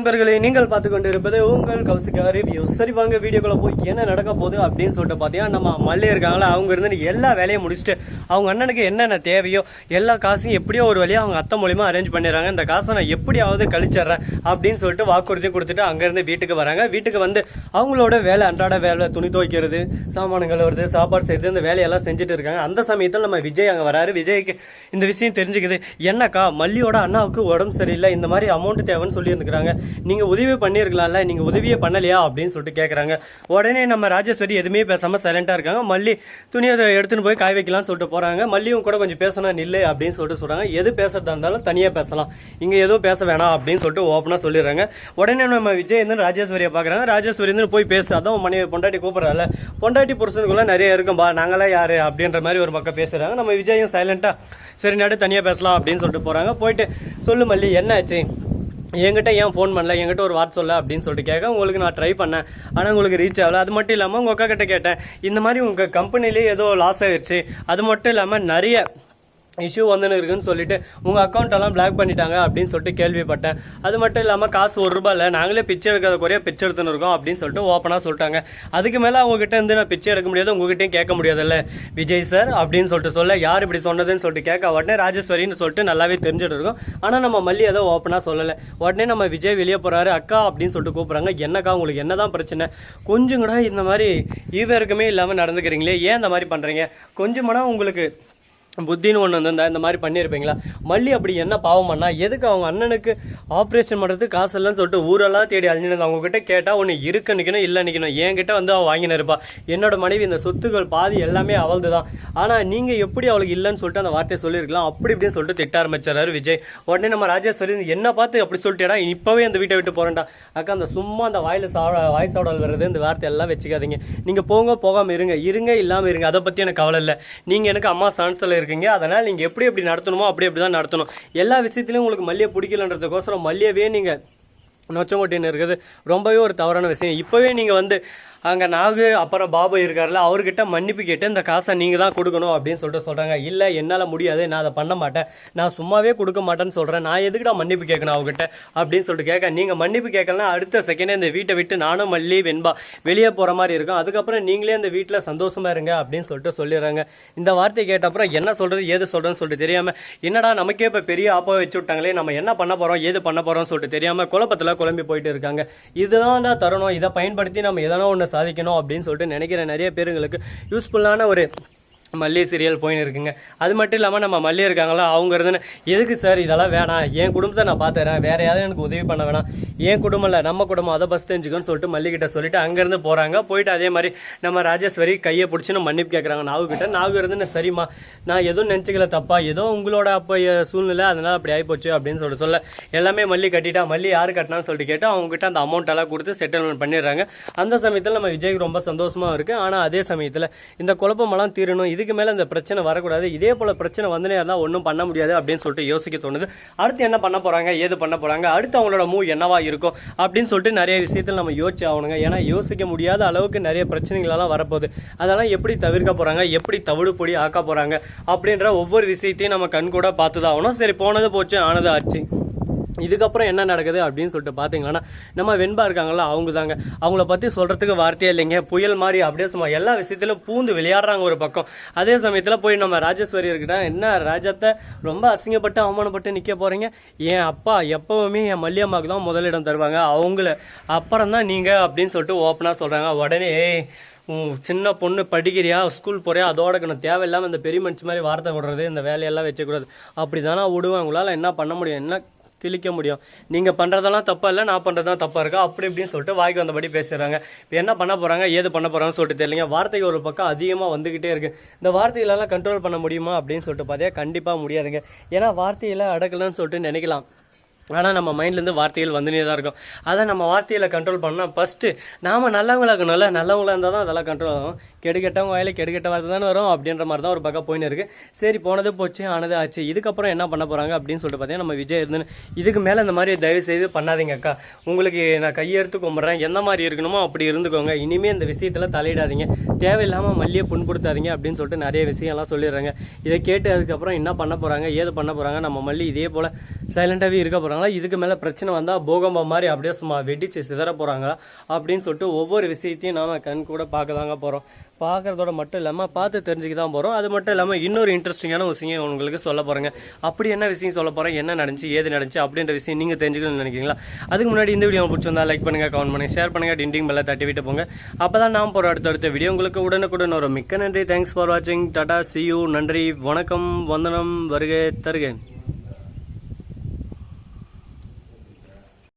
நண்பர்களே நீங்கள் பார்த்து கொண்டு இருப்பது உங்கள் கௌசிகா ரிவ்யூ சரி வாங்க வீடியோக்குள்ள போய் என்ன நடக்க போகுது அப்படின்னு சொல்லிட்டு பார்த்தீங்கன்னா நம்ம மல்லே இருக்காங்களா? அவங்க இருந்து எல்லா வேலையும் முடிச்சுட்டு அவங்க அண்ணனுக்கு என்னென்ன தேவையோ எல்லா காசையும் எப்படியோ ஒரு வழியாக அவங்க அத்தை மூலியமாக அரேஞ்ச் பண்ணிடுறாங்க. இந்த காசை நான் எப்படியாவது கழிச்சிடுறேன் அப்படின்னு சொல்லிட்டு வாக்குறுதி கொடுத்துட்டு அங்கேருந்து வீட்டுக்கு வராங்க. வீட்டுக்கு வந்து அவங்களோட வேலை அன்றாட வேலை துணி துவைக்கிறது சாமான்கள் கழுவுறது சாப்பாடு செய்யறது இந்த வேலையெல்லாம் செஞ்சுட்டு இருக்காங்க. அந்த சமயத்தில் நம்ம விஜய் அங்கே வராரு. விஜய்க்கு இந்த விஷயம் தெரிஞ்சுக்குது. என்னக்கா மல்லியோட அண்ணாவுக்கு உடம்பு சரியில்லை இந்த மாதிரி அமௌண்ட் தேவைன்னு சொல்லியிருந்துக்கிறாங்க. நீங்கள் நீங்க உதவி பண்ணியிருக்கலாம்ல நீங்க உதவியே பண்ணலையா அப்படின்னு சொல்லிட்டு கேட்குறாங்க உடனே நம்ம ராஜேஸ்வரி எதுவுமே பேசாம சைலண்டா இருக்காங்க. மல்லி துணியை எடுத்துன்னு போய் காய வைக்கலாம்னு சொல்லிட்டு போறாங்க. மல்லியும் கூட கொஞ்சம் பேசணும் நில்லு அப்படின்னு சொல்லிட்டு சொல்றாங்க. எது பேசுறதா இருந்தாலும் தனியா பேசலாம். இங்க எதுவும் பேச வேணாம் அப்படின்னு சொல்லிட்டு ஓப்பனா சொல்லிடுறாங்க. உடனே நம்ம விஜய் வந்து ராஜேஸ்வரியை பாக்குறாங்க ராஜேஸ்வரி வந்து போய் பேசு அதான் மனைவி பொண்டாட்டி கூப்பிடறால பொண்டாட்டி புருஷனுக்குள்ள நிறைய இருக்கும்பா. நாங்களாம் யாரு அப்படின்ற மாதிரி ஒரு பக்கம் பேசுறாங்க. நம்ம விஜயும் சைலண்டா சரி நடு தனியா பேசலாம் அப்படின்னு சொல்லிட்டு போறாங்க. போயிட்டு சொல்லு மல்லி என்ன ஆச்சு? என்கிட்ட ஏன் ஃபோன் பண்ணல? என்கிட்ட ஒரு வார்த்தை சொல்ல அப்படின்னு சொல்லிட்டு கேட்க உங்களுக்கு நான் ட்ரை பண்ணேன். ஆனால் உங்களுக்கு ரீச் ஆகல. அது மட்டும் இல்லாமல் உங்கள் அக்கா கிட்ட கேட்டேன் இந்த மாதிரி உங்கள் கம்பெனிலே ஏதோ லாஸ் ஆயிடுச்சு அது மட்டும் இல்லாமல் நிறைய இஷ்யூ வந்துன்னு இருக்குன்னு சொல்லிட்டு உங்கள் அக்கௌண்ட் எல்லாம் பிளாக் பண்ணிட்டாங்க அப்படின்னு சொல்லிட்டு கேள்விப்பட்டேன். அது மட்டும் இல்லாமல் காசு ஒரு ரூபா இல்லை நாங்களே பிச்சை எடுக்காத குறைய பிச்சை எடுத்துன்னு இருக்கோம் அப்படின்னு சொல்லிட்டு ஓப்பனாக சொல்லிட்டாங்க. அதுக்கு மேலே அவங்ககிட்ட இருந்து நான் பிச்சை எடுக்க முடியாது உங்ககிட்டயும் கேட்க முடியாதுல்ல. விஜய் சார் அப்படின்னு சொல்லிட்டு சொல்ல யார் இப்படி சொன்னதுன்னு சொல்லிட்டு கேட்க உடனே ராஜேஸ்வரின்னு சொல்லிட்டு நல்லாவே தெரிஞ்சுட்டு இருக்கோம். ஆனால் நம்ம மல்லி எதோ ஓப்பனாக சொல்லலை. உடனே நம்ம விஜய் வெளியே போகிறாரு அக்கா அப்படின்னு சொல்லிட்டு கூப்பிட்றாங்க. என்னக்கா உங்களுக்கு என்ன தான் பிரச்சனை? கொஞ்சம் கூட இந்த மாதிரி ஈவருக்குமே இல்லாமல் நடந்துக்கிறீங்களே ஏன் இந்த மாதிரி பண்ணுறீங்க கொஞ்சமான உங்களுக்கு புத்தின்னு ஒன்று வந்திருந்தா இந்த மாதிரி பண்ணியிருப்பீங்களா? மல்லி அப்படி என்ன பாவம் பண்ணா? எதுக்கு அவங்க அண்ணனுக்கு ஆப்ரேஷன் பண்ணுறதுக்கு காசு இல்லைன்னு சொல்லிட்டு ஊரெல்லாம் தேடி அழிஞ்சிருந்தா அவங்ககிட்ட கேட்டால் ஒன்று இருக்கு நிற்கணும் இல்லை நிற்கணும் என்கிட்ட வந்து அவள் வாங்கின இருப்பா என்னோட மனைவி இந்த சொத்துக்கள் பாதி எல்லாமே அவளது தான் ஆனால் நீங்கள் எப்படி அவளுக்கு இல்லைன்னு சொல்லிட்டு அந்த வார்த்தையை சொல்லியிருக்கலாம். அப்படி இப்படின்னு சொல்லிட்டு திட்ட ஆரம்பிச்சாரு விஜய். உடனே நம்ம ராஜேஸ்வரி என்ன பார்த்து அப்படி சொல்லிட்டேடா இப்போவே அந்த வீட்டை விட்டு போகிறேன்டா அக்கா அந்த சும்மா அந்த வாயில் சாவ வாய் சாவடால் வருது இந்த வார்த்தை எல்லாம் வச்சுக்காதீங்க. நீங்கள் போங்க போகாமல் இருங்க. இருங்க இல்லாமல் இருங்க. அதை பற்றி எனக்கு கவலை இல்லை. நீங்கள் எனக்கு அம்மா சான்ஸில் இருக்கீங்க. அதனால் நீங்கள் எப்படி எப்படி நடத்தணுமோ அப்படி அப்படி தான் நடத்தணும். எல்லா விஷயத்துலையும் உங்களுக்கு மல்லியை பிடிக்கலன்றதுக்கோசரம் மல்லியவே நீங்கள் நொச்சங்கொட்டின்னு இருக்குது. ரொம்பவே ஒரு தவறான விஷயம். இப்போவே நீங்கள் வந்து அங்கே நாகு அப்புறம் பாபு இருக்கார்ல அவர்கிட்ட மன்னிப்பு கேட்டு இந்த காசை நீங்கள் தான் கொடுக்கணும் அப்படின்னு சொல்லிட்டு சொல்கிறாங்க இல்லை என்னால் முடியாது நான் அதை பண்ண மாட்டேன். நான் சும்மாவே கொடுக்க மாட்டேன்னு சொல்கிறேன் நான் எதுக்குடா மன்னிப்பு கேட்கணும் அவகிட்ட அப்படின்னு சொல்லிட்டு கேட்க நீங்கள் மன்னிப்பு கேட்கலன்னா அடுத்த செகண்டே இந்த வீட்டை விட்டு நானும் மல்லி வெண்பா வெளியே போகிற மாதிரி இருக்கும். அதுக்கப்புறம் நீங்களே இந்த வீட்டில் சந்தோஷமாக இருங்க அப்படின்னு சொல்லிட்டு சொல்லிடுறாங்க. இந்த வார்த்தை கேட்ட அப்புறம் என்ன சொல்கிறது ஏது சொல்கிறேன்னு சொல்லிட்டு தெரியாமல் என்னடா நமக்கே இப்போ பெரிய ஆப்பா வச்சு விட்டாங்களே நம்ம என்ன பண்ண போகிறோம் ஏது பண்ண போகிறோம்னு சொல்லிட்டு தெரியாமல் குழப்பத்தில் குழம்பி போயிட்டு இருக்காங்க. இதுதான் தான் தருணம். இதை பயன்படுத்தி நம்ம எதனா ஒன்று சாதிக்கணும் அப்படின்னு சொல்லிட்டு நினைக்கிற நிறைய பேருங்களுக்கு யூஸ்ஃபுல்லான ஒரு மல்லி சீரியல் போயின்னு இருக்குங்க. அது மட்டும் இல்லாமல் நம்ம மல்லி இருக்காங்களா அவங்க இருந்து எதுக்கு சார் இதெல்லாம் வேணாம் என் குடும்பத்தை நான் பார்த்துறேன் வேற யாரும் எனக்கு உதவி பண்ண வேணாம். என் குடும்பம் இல்லை நம்ம குடும்பம் அதை பஸ் தெரிஞ்சுக்கோன்னு சொல்லிட்டு மல்லிகிட்ட சொல்லிட்டு அங்கேருந்து போகிறாங்க போயிட்டு அதே மாதிரி நம்ம ராஜேஸ்வரி கையை பிடிச்சின்னு மன்னிப்பு கேட்குறாங்க நாவு கிட்ட நாவு இருந்து சரிம்மா நான் எதுவும் நினச்சிக்கல தப்பா ஏதோ உங்களோட அப்போ சூழ்நிலை அதனால அப்படி ஆயிப்போச்சு அப்படின்னு சொல்லிட்டு சொல்ல எல்லாமே மல்லி கட்டிட்டா மல்லி யார் கட்டினான்னு சொல்லிட்டு கேட்டு அவங்ககிட்ட அந்த அமௌண்ட் எல்லாம் கொடுத்து செட்டில்மெண்ட் பண்ணிடுறாங்க. அந்த சமயத்தில் நம்ம விஜய்க்கு ரொம்ப சந்தோஷமாக இருக்குது ஆனால் அதே சமயத்தில் இந்த குழப்பமெல்லாம் தீரணும். இதுக்கு மேலே இந்த பிரச்சனை வரக்கூடாது. இதே போல பிரச்சனை வந்துனே இருந்தால் ஒன்றும் பண்ண முடியாது அப்படின்னு சொல்லிட்டு யோசிக்க தோணுது. அடுத்து என்ன பண்ண போகிறாங்க ஏது பண்ண போகிறாங்க அடுத்து அவங்களோட மூவ் என்னவா இருக்கும்? அப்படின்னு சொல்லிட்டு நிறைய விஷயத்தில் நம்ம யோசிச்சு ஆகணுங்க. ஏன்னா யோசிக்க முடியாத அளவுக்கு நிறைய பிரச்சனைகளெல்லாம் வரப்போகுது. அதெல்லாம் எப்படி தவிர்க்க போகிறாங்க எப்படி தவிடு பொடி ஆக்க போகிறாங்க அப்படின்ற ஒவ்வொரு விஷயத்தையும் நம்ம கண் கூட பார்த்து தான் ஆகணும். சரி போனது போச்சு ஆனது ஆச்சு. இதுக்கப்புறம் என்ன நடக்குது அப்படின்னு சொல்லிட்டு பார்த்தீங்கன்னா நம்ம வெண்பா இருக்காங்களா அவங்க தாங்க அவங்கள பற்றி சொல்கிறதுக்கு வார்த்தையே இல்லைங்க. புயல் மாதிரி அப்படியே சும்மா எல்லா விஷயத்திலும் பூந்து விளையாடுறாங்க ஒரு பக்கம். அதே சமயத்தில் போய் நம்ம ராஜேஸ்வரி இருக்கிட்ட என்ன ராஜத்தை ரொம்ப அசிங்கப்பட்டு அவமானப்பட்டு நிற்க போகிறீங்க என் அப்பா எப்பவுமே என் மல்லியம்மாவுக்கு தான் முதலிடம் தருவாங்க. அவங்கள அப்புறம் தான் நீங்கள் அப்படின்னு சொல்லிட்டு ஓப்பனாக சொல்கிறாங்க உடனே சின்ன பொண்ணு படிக்கிறியா? ஸ்கூல் போறியா? அதோட இருக்கணும் தேவையில்லாமல் இந்த பெரிய மனுஷன் மாதிரி வார்த்தை விடுறது இந்த வேலையெல்லாம் வச்சக்கூடாது அப்படி தானே விடுவேன். உங்களால் என்ன பண்ண முடியும்? என்ன திளிக்க முடியும். நீங்கள் பண்ணுறதெல்லாம் தப்பாக இல்லை நான் பண்ணுறதுதான் தப்பாக இருக்கா. அப்படி இப்படின்னு சொல்லிட்டு வாய்க்கு வந்தபடி பேசுகிறாங்க இப்போ என்ன பண்ண போகிறாங்க ஏது பண்ண போகிறாங்கன்னு சொல்லிட்டு தெரியலங்க. வார்த்தைக்கு ஒரு பக்கம் அதிகமாக வந்துக்கிட்டே இருக்குது இந்த வார்த்தைகளெல்லாம் கண்ட்ரோல் பண்ண முடியுமா அப்படின்னு சொல்லிட்டு பார்த்தா கண்டிப்பாக முடியாதுங்க. ஏன்னா வார்த்தையில் அடக்கலன்னு சொல்லிட்டு நினைக்கலாம். ஆனால் நம்ம மைண்ட்லேருந்து வார்த்தைகள் வந்துனே தான் இருக்கும். அதை நம்ம வார்த்தையில் கண்ட்ரோல் பண்ணால் ஃபஸ்ட்டு நாம் நல்லவங்களாக இருக்கணும்ல. நல்லவங்களாக இருந்தால் தான் அதெல்லாம் கண்ட்ரோல் ஆகும். கெடுக்கெட்டவங்க வாயில் கெடுக்கெட்ட வார்த்தை தானே வரும் அப்படின்ற மாதிரி தான் ஒரு பக்கம் போயின்னு இருக்குது சரி போனது போச்சு ஆனது ஆச்சு. இதுக்கப்புறம் என்ன பண்ண போகிறாங்க அப்படின்னு சொல்லிட்டு பார்த்தீங்கன்னா நம்ம விஜய் இருந்து இதுக்கு மேலே இந்த மாதிரி தயவு செய்து பண்ணாதீங்க அக்கா. உங்களுக்கு நான் கையெடுத்து கும்பிட்றேன். எந்த மாதிரி இருக்கணுமோ அப்படி இருந்துக்கோங்க. இனிமேல் இந்த விஷயத்தில் தலையிடாதீங்க. தேவையில்லாமல் மல்லியை புண்படுத்தாதீங்க அப்படின்னு சொல்லிட்டு நிறைய விஷயம்லாம் சொல்லிடுறாங்க. இதை கேட்டு அதுக்கப்புறம் என்ன பண்ண போகிறாங்க ஏது பண்ண போகிறாங்க நம்ம மல்லி இதே போல் சைலண்டாகவே இருக்க போகிறாங்க இருக்காங்களா இதுக்கு மேலே பிரச்சனை வந்தால் பூகம்பம் மாதிரி அப்படியே சும்மா வெடிச்சு சிதற போகிறாங்க அப்படின்னு சொல்லிட்டு ஒவ்வொரு விஷயத்தையும் நாம கண் கூட பார்க்க தாங்க போகிறோம் பார்க்கறதோட மட்டும் இல்லாமல் பார்த்து தெரிஞ்சுக்க தான் போகிறோம் அது மட்டும் இல்லாமல் இன்னொரு இன்ட்ரெஸ்டிங்கான விஷயம் உங்களுக்கு சொல்ல போகிறேங்க அப்படி என்ன விஷயம் சொல்ல போகிறேன் என்ன நடந்துச்சு? ஏது நடந்துச்சு? அப்படின்ற விஷயம் நீங்கள் தெரிஞ்சுக்கணும்னு நினைக்கிறீங்களா? அதுக்கு முன்னாடி இந்த வீடியோ பிடிச்சிருந்தா லைக் பண்ணுங்கள் கமெண்ட் பண்ணுங்கள் ஷேர் பண்ணுங்கள் டிண்டிங் மேலே தட்டி விட்டு போங்க. அப்போ தான் நான் போகிற அடுத்தடுத்த வீடியோ உங்களுக்கு உடனுக்குடன் வரும். மிக்க நன்றி. தேங்க்ஸ் ஃபார் வாட்சிங் டாடா சி யூ நன்றி. வணக்கம். வந்தனம். வருகை தருகேன்